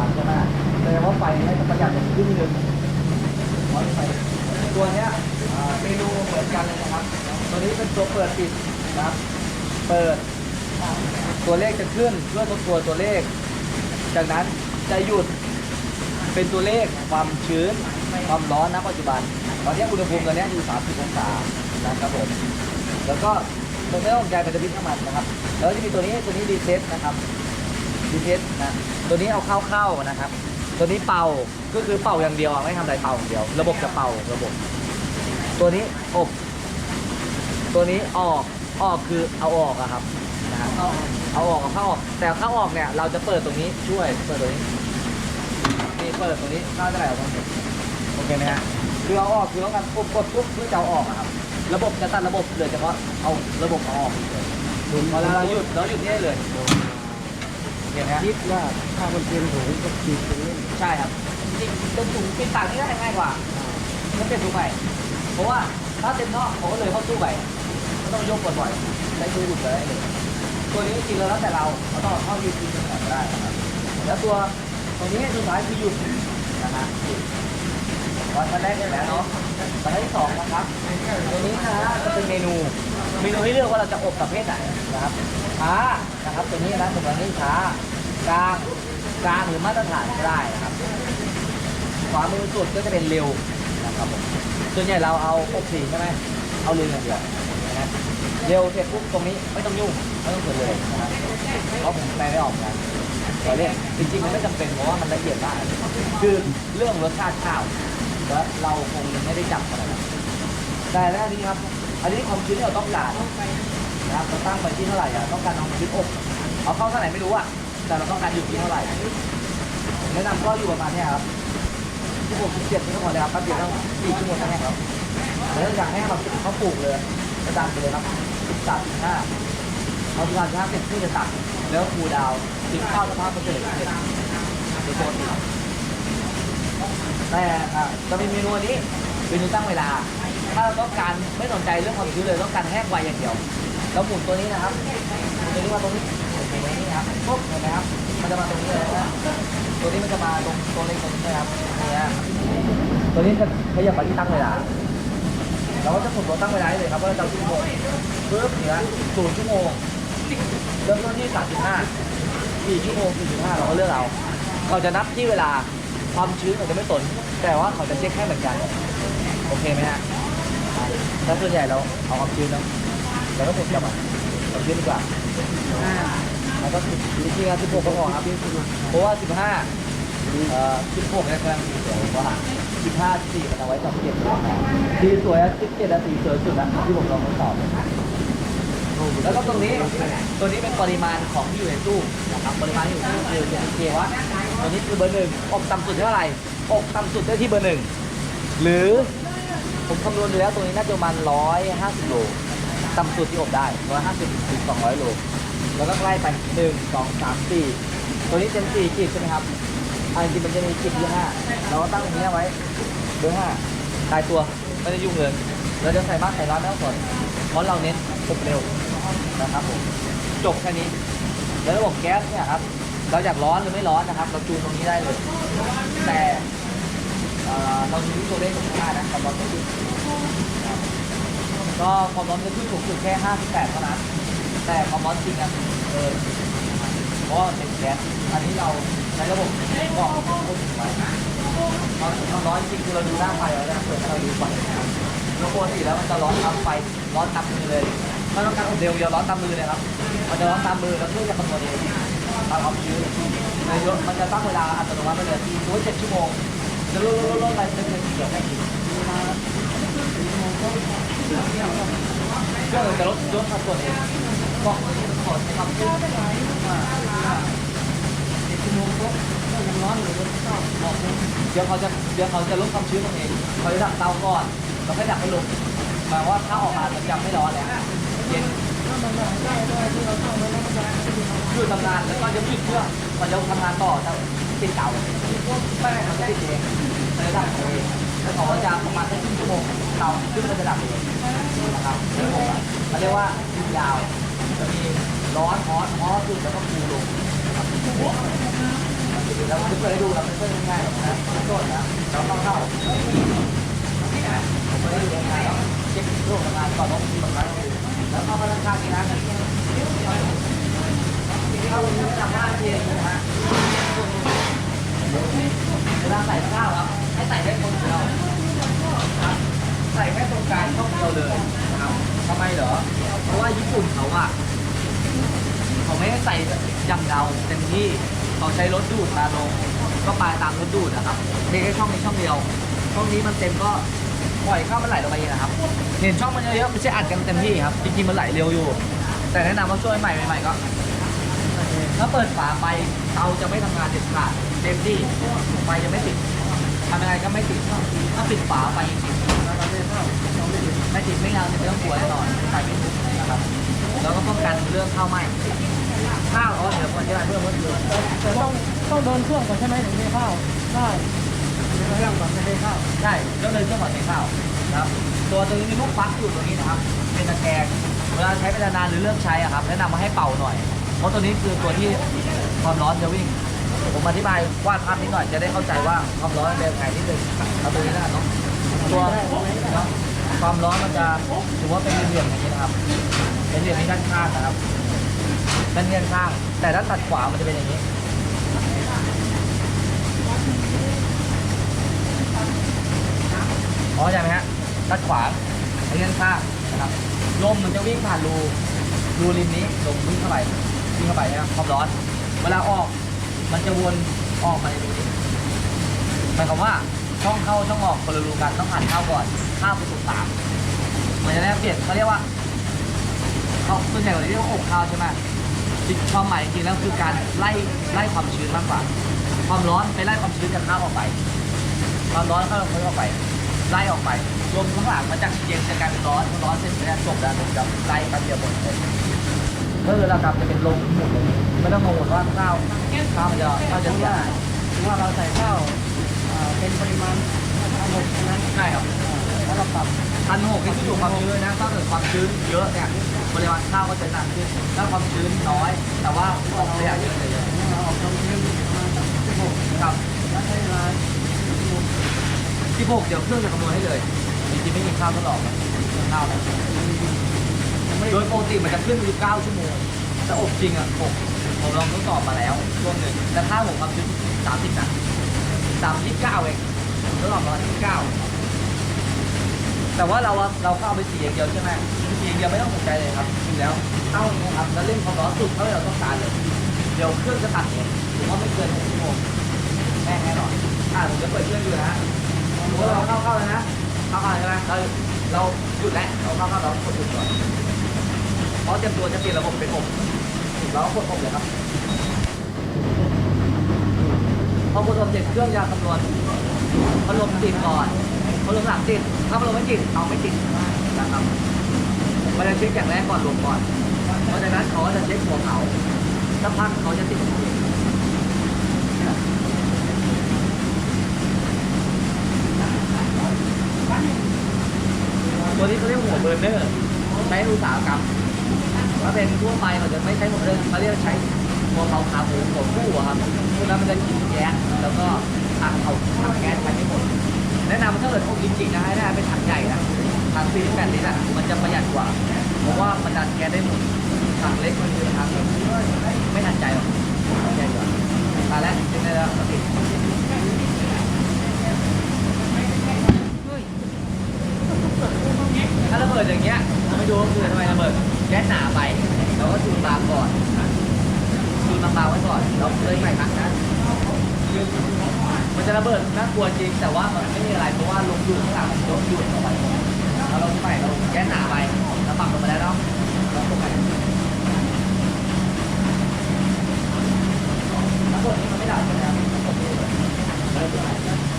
หลังใช่ไหมแสดงว่าไฟเนี่ยจะประหยัดอย่างครึ่งหนึ่งร้อยไฟตัวเนี้ยเมนูเหมือนกันเลยนะครับ ตัวนี้เป็นตัวเปิดปิดนะครับ เปิด ตัวเลขจะขึ้นเพื่อทบทวนตัวเลข จากนั้นจะหยุดเป็นตัวเลขความชื้นความร้อนณปัจจุบัน ตอนนี้อุณหภูมิตอนนี้อยู่ 30 องศานะครับผมแล้วก็ตรงนี้ต้องใจเป็นจะพิษน้ำมันนะครับ แล้วจะมีตัวนี้ตัวนี้รีเซ็ตนะครับ รีเซ็ตนะตัวนี้เอาเข้าเข้านะครับ ตัวนี้เป่าก็คือเป่าอย่างเดียวอะไม่ทำอะไรเป่าอย่างเดียว ระบบจะเป่าระบบ ตัวนี้อบ ตัวนี้ออกออกคือเอาออกอะครับนะครับเอาออกกับเข้าออกแต่เข้าออกเนี่ยเราจะเปิดตรงนี้ช่วยเปิดตรงนี้นี่เปิดตรงนี้เข้าได้ออกตรงนี้โอเคไหมฮะคือเอาออกคือต้องการปุ๊บกดปุ๊บเพื่อจะเอาออกอะครับ ระบบจะตัดระบบเลยเฉพาะเอาระบบเอาออกเลยพอเราหยุดเราหยุดนี่ได้เลย เห็นไหมฮะคิดว่าถ้ามันเป็นถุงก็ฉีดตรงนี้ใช่ครับจริงๆตรงถุงปิดปากนี่ได้ง่ายกว่าไม่เป็นถุงไปเพราะว่าถ้าเต็มนอกผมก็เลยเข้าตู้ไปก็ต้องยกบ่อยๆได้ดูหยุดเลยตัวนี้จริงๆแล้วแต่เราเราต้องเอาเข้ายืดยืดก่อนก็ได้นะครับแล้วตัวตรงนี้สุดท้ายคือหยุดนะฮะหยุดวันแรกเนี่ยแหละเนาะวันที่สองนะครับตัวนี้นะฮะจะเป็นเมนู เมนูให้เลือกว่าเราจะอบประเภทไหนนะครับ ช้านะครับ ตัวนี้นะสำหรับนี้ช้ากลางกลางหรือมาตรฐานก็ได้นะครับขวามือสุดก็จะเป็นเร็วนะครับผมส่วนใหญ่เราเอาอบสีใช่ไหมเอาเร็วอย่างเดียวนะเร็วเสร็จปุ๊บตรงนี้ไม่ต้องยุ่งไม่ต้องเปิดเลยนะครับเพราะผมแปลไม่ออกนะแต่เรียกจริงๆมันไม่จำเป็นเพราะว่ามันละเอียดมากคือเรื่องรสชาติข้าวแล้วเราคงไม่ได้จับอะไรนะแต่แล้วนี้ครับ อันนี้ความชื้นที่เราต้องการ นะครับเราตั้งไปที่เท่าไหร่อะต้องการความชื้นอบเอาเข้าเท่าไหร่ไม่รู้อะแต่เราต้องการอยู่ที่เท่าไหร่แนะนำก็อยู่ประมาณเนี้ยครับที่ผมเจ็ดนี่ก็พอแล้วครับแป๊บเดียวต้องสี่ชั่วโมงก็แห้งแล้วแล้วอยากให้แบบเขาปลูกเลยกระดานไปเลยครับสิบสามสิบห้าเอาสิบสามสิบห้าเสร็จที่จะตัดแล้วคูดาวน์ถึงข้าวสภาพเหลือเสร็จโดยปกติแต่อะจะมีเมนูนนี้เมนูตั้งเวลา ถ้าเราต้องการไม่สนใจเรื่องความชื้นเลยต้องการแห้งไวอย่างเดียว เราหมุนตัวนี้นะครับหมุนตัวนี้มาตรงนี้หมุนตัวนี้นะครับปุ๊บเห็นไหมครับ มันจะมาตรงนี้เลยนะตัวนี้มันจะมาตรงตัวเล็กตรงนี้นะครับเนี่ยตัวนี้จะขยับไปที่ตั้งเวลาเราก็จะกดตัวตั้งเวลาได้เลยครับว่าเราจะชั่วโมงปึ๊บเนี่ยศูนย์ชั่วโมงเริ่มต้นที่สามสิบห้าสี่ชั่วโมงสี่สิบห้าเราก็เลือกเอาเขาจะนับที่เวลาความชื้นเขาจะไม่สน แต่ว่าเขาจะเช็คให้เหมือนกัน โอเคไหมฮะถ้าส่วนใหญ่เราเอาความชื้นเนาะ เราก็กดกลับมาความชื้นดีกว่าแล้วก็สิบจริงๆอะสิบหกก็พอครับเพราะว่าสิบห้าเอ่อสิบหกเนี่ยกำลังสวยกว่าสิบห้าสี่มันเอาไว้สองเจ็ดสีสวยอะสิบเจ็ดอะสีสวยสุดอะที่ผมลองทดสอบแล้วก็ตรงนี้ตัวนี้เป็นปริมาณของที่อยู่ในตู้นะครับปริมาณที่อยู่ในตู้คือเป็นเควัตตัวนี้คือเบอร์หนึ่งอบต่ำสุดเท่าไหร่อบต่ำสุดได้ที่เบอร์หนึ่งหรือผมคำนวณดูแล้วตัวนี้น่าจะประมาณร้อยห้าสิบโล ต่ำสุดที่อบได้ร้อยห้าสิบถึงสองร้อยโล แล้วก็ไล่ไปหนึ่งสองสามสี่ตัวนี้เป็นสี่ขีดใช่ไหมครับ อันจริงมันจะมีขีดที่ห้าเราก็ตั้งตรงนี้ไว้เบอร์ห้าตายตัวไม่ได้ยุ่งเลยเราจะใส่มากใส่น้อยไม่ต้องสนเพราะเราเน้นอบเร็วนะครับผม จบแค่นี้ แล้วระบบแก๊สเนี่ยครับ เราอยากร้อนหรือไม่ร้อนนะครับ เราจูนตรงนี้ได้เลย แต่เราดูตัวเลขตรงข้างหน้านะความร้อนจะขึ้น ก็ความร้อนจะขึ้นสูงสุดแค่ 58 เท่านั้น แต่ความร้อนจริงอะเออเพราะว่าเป็นแก๊สอันนี้เราใช้ระบบกรองควบคุมไว้ความความร้อนจริงคือเราดูหน้าไฟแล้วนะเปิดให้เราดูไฟนะครับแล้วปกติแล้วมันจะร้อนตามไฟร้อนตามมือเลยถ้าต้องการอบเร็วเดียวร้อนตามมือเลยครับ มันจะร้อนตามมือแล้วเพื่อจะคำนวณเองตามความชื้นในยศมันจะตั้งเวลาอัตโนมัติไปเลยที่ตัวเจ็ดชั่วโมงจะลดลดลดไปเป็นเดือนเกื อบไม่ถึงเครื่องจะลดลดสัดส่วนเองกล่องนี้ขอใช้ความชื้นเดี๋ยวเขาจะเดี๋ยวเขาจะลดความชื้นตรงนี้เขาจะดับเตาก่อนแล้วค่อยดับให้ลงหมายว่าถ้าออกมามันยังไม่ร้อนแล้วเย็นหยุดทำงานแล้วก็จะหยุดเครื่องมันจะทำงานต่อจะปิดเตาไม่ไม่ทำปิดเอง มันจะดับเองแล้วเขาก็จะประมาณแค่ครึ่งชั่วโมงเตาขึ้นมันจะดับเองนะครับนี่ผมอะมันเรียกว่ายิงยาวจะมีร้อนฮอตฮอตสุดแล้วก็คูลลงนะครับแล้วจะเปิดให้ดูครับเป็นเพื่ง่ายๆหรอกนะต้นนะเราเข้าเข้าผมไม่ได้ดูง่ายๆเช็ครูปทำงานก่อนต้องมีแบบนั้นแล้วเข้ามาด้านข้างนี้นะเข้าตรงนี้ทำหน้าเทียนนะฮะเวลาใส่ข้าวครับ ให้ใส่ได้คนเดียวครับใส่แค่ตรงกลางช่องเดียวเลยนะครับทำไมเหรอ เพราะว่าญี่ปุ่นเขาอะเขาไม่ได้ใส่อย่างเดาเต็มที่เขาใช้รถดูดมาลง ก็ปลายตามรถดูดนะครับเพีแค่ช่องนี้ช่องเดียว ช่องนี้มันเต็มก็ปล่อยเข้ามันไหลลงไปเองนะครับ เห็นช่องมันเยอะๆไม่ใช่อัดกันเต็มที่ครับ จริงๆมันไหลเร็วอยู่ แต่แนะนำว่าช่วยใหม่ใหม่ๆก็ถ้าเปิดฝาไปเตาจะไม่ทำงานเด็ดขาดเต็มที่ไฟจะไม่ติด ทำยังไงก็ไม่ติดถ้าปิดฝาไปไม่ติดไม่เอาจะไม่ต้องกลัวแน่นอนไฟไม่ติดนะครับ แล้วก็ป้องกันเรื่องข้าวไหม้ข้าวอ๋อเดี๋ยวคนที่ร้านเพิ่มก็คือแต่ต้องต้องเดินเครื่องก่อนใช่ไหมถึงได้ข้าวใช่เดินเครื่องก่อนจะได้ข้าวใช่ก็เลยเครื่องหมักในข้าวนะครับ ตัวตัวนี้มีลูกฟักอยู่ตรงนี้นะครับ เป็นตะแกรงเวลาใช้ไปนานหรือเริ่มใช้อะครับแนะนำมาให้เป่าหน่อย เพราะตัวนี้คือตัวที่ความร้อนจะวิ่ง ผมอธิบายวาดภาพนิดหน่อยจะได้เข้าใจว่าความร้อนเป็นยังไงนิดนึงเอาตัวนี้แล้วกันเนาะตัวเนาะความร้อนมันจะถือว่าเป็นเหลี่ยมอย่างนี้นะครับเป็นเหลี่ยมที่ด้านข้างนะครับด้านเนียนข้าง แต่ด้านตัดขวามันจะเป็นอย่างนี้อ๋อใช่ไหมฮะด้านขวาอันนี้ด้านข้างนะครับลมมันจะวิ่งผ่านรูรูริมนี้ลมวิ่งเข้าไปวิ่งเข้าไปนะครับความร้อน เวลาออก มันจะวนออกมาในรูนี้หมายความว่าช่องเข้าช่องออกคนละรูกันต้องผ่านเข้าก่อนข้าวเป็นสูสามมันจะได้เปลี่ยนเขาเรียกว่าเขาส่วนใหญ่เราเรียกว่าอบข้าวใช่ไหมจริงความหมายจริงๆแล้วคือการไล่ไล่ความชื้นมากกว่า ความร้อนไปไล่ความชื้นจากข้าวออกไป ความร้อนเข้าลงออกไป ไล่ออกไปรวมข้างหลังมาจากเย็นจะกลายเป็นร้อนร้อนเสร็จเนี่ยจบแล้วมันจะไล่แป๊บเดียวหมดเลยก็คือเรากลับจะเป็นลมหมดเลย ไม่ต้องกังวลว่าข้าวข้าวมันจะข้าวจะเสียหายถือว่าเราใส่ข้าวอ่าเป็นปริมาณทั้งหมดใช่ไหมใช่ครับแล้วเราปรับพันหกที่ขึ้นอยู่ความชื้นนะถ้าเกิดความชื้นเยอะเนี่ยปริมาณข้าวก็จะหนักขึ้นถ้าความชื้นน้อย แต่ว่าออกขยเยอะเลยเราออกความชื้นประมาณสักสิบหกครับแล้วใช้เวลาที่พกเดี๋ยวเครื่องจะคำนวณให้เลยจริงๆไม่มีข้าวทดลองข้าวโดยปกติมันจะขึ้นอยู่9ชั่วโมงแต่อบจริงอะอบ ผมลองทดสอบมาแล้วช่วงหนึ่งแต่ข้าผมความชื้น30นะ39เองทดลองประมาณ29แต่ว่าเราเราเข้าไปสีอย่างเดียวใช่ไหมสีอย่างเดียวไม่ต้องสนใจเลยครับอยู่แล้วเอาอย่านี้ครับแล้วเล่นความร้อนสุดเท่าที่เราต้องการเลยเดี๋ยวเครื่องจะตัดเองผมว่าไม่เกินหนึ่งชั่วโมงแน่แน่นอนอ่าผมจะเปิดเครื่องดูนะฮะสมว่าเราเข้าเข้าเลยนะเข้าเข้าใช่ไหมเราเราหยุดแล้วเราเข้าเข้าเรากดหยุดก่อนเพราะเตรียมตัวจะเปลี่ยนระบบเป็นอบ เราก็กดอบเลยครับพอกดอบเสร็จเครื่องจะคำนวณพัดลมติดก่อนพัดลมหลังติดถ้าพัดลมไม่ติดเอาไม่ติดนะครับมันจะเช็คอย่างแรกก่อนลมก่อนเพราะฉะนั้นเขาจะเช็คหัวเขาสักพักเขาจะติดตัวนี้เขาเรียกหัวเบอร์เนอร์ ใช้ในอุตสาหกรรม ถ้าเป็นทั่วไปมันจะไม่ใช้หัวเร์เนอร์เขาเรียกใช้หัวเขาขาหมูหัวคู่อะครับพวกนั้นมันจะกินแก๊สแล้วก็ถังเอาถังแก๊สใช้ไม่หมดแนะนำถ้าเกิดพวกจริงๆนะให้ได้เป็นถังใหญ่นะถัง48ลิตรอะมันจะประหยัดกว่า เพราะว่ามันดันแก๊สได้หมดถังเล็กมันคือถังไม่ทันใจหรอกถังใหญ่กว่ามาแล้วเป็นไงแล้วติดถ้าระเบิดอย่างเงี้ยไม่ดูก็คือทำไมระเบิด แก๊สหนาไปเราก็จูนบางก่อนจูนบางๆไว้ก่อนเราเลยใหม่ครั้งนะมันจะระเบิดน่ากลัวจริงแต่ว่ามันไม่มีอะไรเพราะว่าลมดูดข้างหลังลมดูดออกไปแล้วเราใหม่เราแก๊สหนาไปเราปรับลงมาแล้วเนาะเราตรงไหนแล้วกดนี้มันไม่ดับใช่ไหมครับกดนี้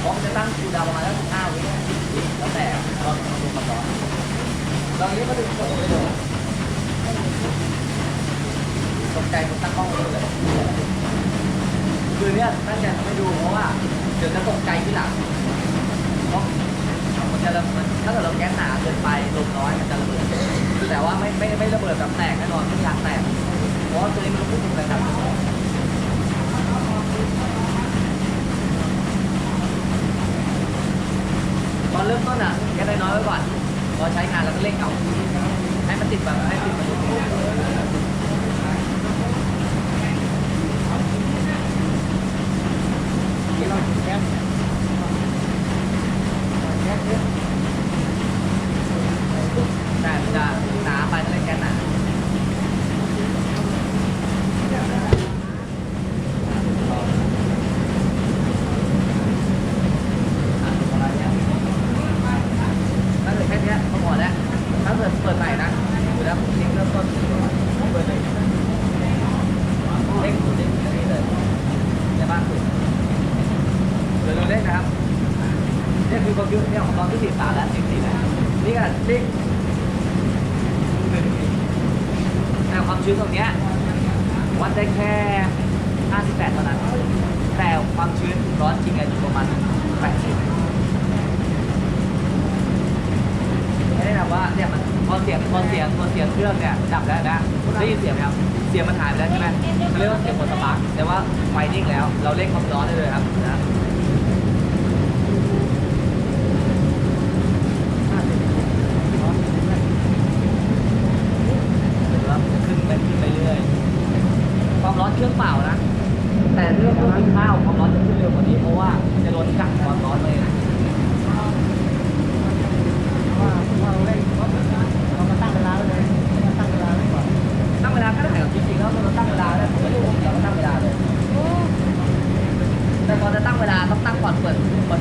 เพราะมันจะตั้งคูดาวประมาณสัก15วิ10วิแล้วแต่เราดูความร้อนตอนนี้มาถึงผมเลยเลย ตกใจผมตั้งกล้องเลยคือเนี่ยตั้งใจทำให้ดูเพราะว่าเดี๋ยวจะตกใจที่หลังเพราะมันจะระมันถ้าเกิดเราแก๊สหนาเกินไปลมน้อยมันจะระเบิดแต่ว่าไม่ไม่ไม่ระเบิดแบบแตกแน่นอนไม่อยากแตกเพราะตัวนี้มันควบคุมระดับ ต้นอะแก๊สน้อยๆไว้ก่อนพอใช้งานแล้วก็เร่งเอาให้มันติดแบบให้ติดมันที่เราแก๊สแก๊สเยอะแต่มันจะหนาไปนั่นเลยแก๊สหนา อะประมาณเนี้ยถ้าเกิดแค่เนี้ยก็พอแล้ว ถ้าเกิดเปิดใหม่นะดูแล้วผมเช็คเริ่มต้นเปิดเลยเล็กสุดเล็กสุดนี่เลยจะมากสุดเดี๋ยวดูเลขนะครับนี่คือความยุ่งเนี่ยของ ตอนที่สี่สามแล้วสิบสี่แล้วนี่ก็เลขแต่ความชื้นตรงเนี้ยวัดได้แค่ 58เท่านั้น แต่ความชื้นร้อนจริงอะอยู่ประมาณ 80ไม่ได้แบบว่าเนี่ยมันพอเสียงพอเสียงพอเสียงเครื่องเนี่ยดับแล้วนะได้ยินเสียงไหมครับ เสียงมันหายไปแล้วใช่ไหมเขาเรียกว่าเสียงหมดสปาร์กแต่ว่าไฟนิ่งแล้ว เราเร่งความร้อนได้เลยครับนะ้อนเครื่องเปล่านะ แต่เรื่องเครื่องกินข้าวความร้อนจะขึ้นเร็วกว่านี้เพราะว่าจะโดนกักความร้อนเลยนะตั้งเวลาก็ได้จริงๆแล้วเราตั้งเวลาแล้วผมไม่รู้ว่าเลยวเราตั้งเวลาเลยแต่พอจะตั้งเวลาต้องตั้งก่อนเปิดเปิด